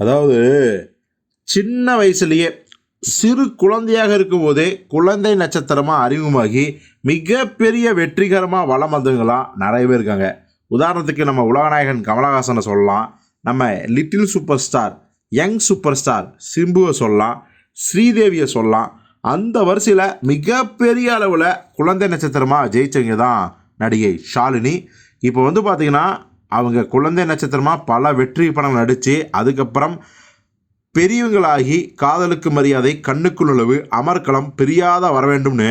அதாவது சின்ன வயசுலேயே சிறு குழந்தையாக இருக்கும்போதே குழந்தை நட்சத்திரமாக அறிமுகமாகி மிகப்பெரிய வெற்றிகரமாக வளம் வந்தவங்களாம் நிறைய பேர் இருக்காங்க. உதாரணத்துக்கு நம்ம உலகநாயகன் கமலஹாசனை சொல்லலாம். நம்ம little super star young super star சிம்புவை சொல்லலாம் ஸ்ரீதேவியை சொல்லலாம். அந்த வரிசையில் மிகப்பெரிய அளவில் குழந்தை நட்சத்திரமாக ஜெயிச்சவங்க தான் நடிகை ஷாலினி. இப்போ வந்து பார்த்திங்கன்னா அவங்க குழந்தை நட்சத்திரமாக பல வெற்றி படம் நடித்து அதுக்கப்புறம் பெரியவங்களாகி காதலுக்கு மரியாதை கண்ணுக்குள் உழவு அமர்க்களம் பிரியாத வர வேண்டும்னு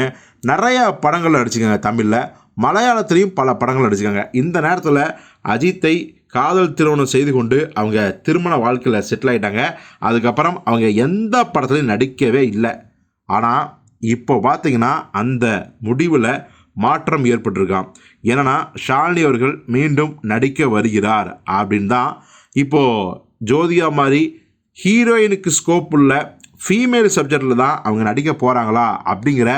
நிறைய படங்கள் நடிச்சுக்கோங்க தமிழில். மலையாளத்துலேயும் பல படங்கள் நடிச்சுக்காங்க. இந்த நேரத்தில் அஜித்தை காதல் திருமணம் செய்து கொண்டு அவங்க திருமண வாழ்க்கையில் செட்டில் ஆகிட்டாங்க அதுக்கப்புறம் அவங்க எந்த படத்துலையும் நடிக்கவே இல்லை. ஆனால் இப்போ பார்த்திங்கன்னா அந்த முடிவில் மாற்றம் ஏற்பட்டிருக்கான் ஏன்னா ஷாலினி அவர்கள் மீண்டும் நடிக்க வருகிறார் அப்படின்னு தான் இப்போது ஜோதிகா மாதிரி ஹீரோயினுக்கு ஸ்கோப் உள்ள ஃபீமேல் சப்ஜெக்டில் தான் அவங்க நடிக்க போகிறாங்களா அப்படிங்கிற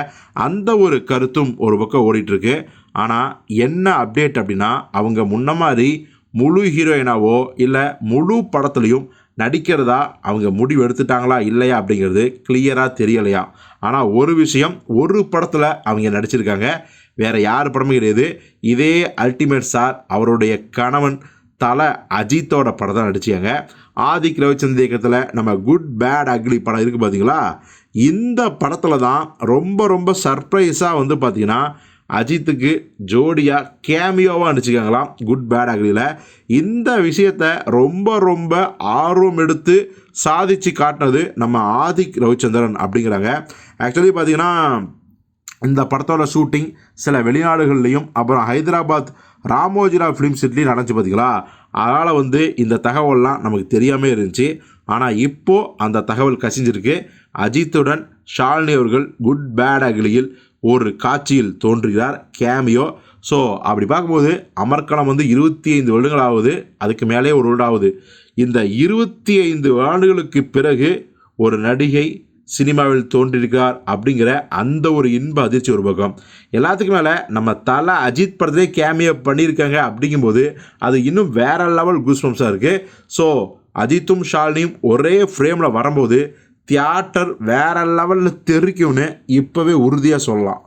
அந்த ஒரு கருத்தும் ஒரு பக்கம் ஓடிட்டுருக்கு. ஆனால் என்ன அப்டேட் அப்படின்னா அவங்க முன்ன மாதிரி முழு ஹீரோயினாவோ இல்லை முழு படத்துலையும் நடிக்கிறதா அவங்க முடிவு எடுத்துட்டாங்களா இல்லையா அப்படிங்கிறது கிளியராக தெரியலையா? ஆனால் ஒரு விஷயம் ஒரு படத்தில் அவங்க நடிச்சிருக்காங்க. வேறு யார் படமும் கிடையாது. இதே அல்டிமேட் சார் அவருடைய கணவன் தலை அஜித்தோட படம் தான் நடிச்சாங்க ஆதிக் ரவிச்சந்திர இயக்கத்தில் நம்ம குட் பேட் அக்லி படம் இருக்குது பார்த்தீங்களா இந்த படத்தில் தான் ரொம்ப ரொம்ப சர்ப்ரைஸாக வந்து பார்த்திங்கன்னா அஜித்துக்கு ஜோடியாக கேமியோவாக நடிச்சுக்காங்களாம் குட் பேட் அக்லியில் இந்த விஷயத்தை ரொம்ப ரொம்ப ஆர்வம் எடுத்து சாதிச்சு காட்டினது நம்ம ஆதிக் ரவிச்சந்திரன் அப்படிங்கிறாங்க. ஆக்சுவலி பார்த்தீங்கன்னா இந்த படத்தோட ஷூட்டிங் சில வெளிநாடுகள்லையும் அப்புறம் ஹைதராபாத் ராமோஜிராவ் ஃபிலிம் சிட்டிலையும் நடந்துச்சு பார்த்தீங்களா அதனால் வந்து இந்த தகவல்லாம் நமக்கு தெரியாமல் இருந்துச்சு. ஆனால் இப்போது அந்த தகவல் கசிஞ்சிருக்கு. அஜித்துடன் ஷாலினி அவர்கள் குட் பேட் அகிலியில் ஒரு காட்சியில் தோன்றுகிறார் கேமியோ ஸோ அப்படி பார்க்கும்போது அமர்கலம் வந்து இருபத்தி ஐந்து வருடங்கள் ஆகுது அதுக்கு மேலே ஒரு வருடம் ஆகுது இந்த இருபத்தி ஐந்து ஆண்டுகளுக்கு பிறகு ஒரு நடிகை சினிமாவில் தோன்றியிருக்கார் அப்படிங்கிற அந்த ஒரு இன்ப அதிர்ச்சி ஒரு பக்கம். எல்லாத்துக்கும் மேலே நம்ம தலை அஜித் படத்திலே கேமியோ பண்ணியிருக்காங்க அப்படிங்கும்போது அது இன்னும் வேற லெவல் குஸ்பம்ஸாக இருக்குது ஸோ அஜித்தும் ஷாலினியும் ஒரே ஃப்ரேமில் வரும்போது தியேட்டர் வேற லெவலில் தெரிக்கும்னு இப்போவே உறுதியாக சொல்லலாம்.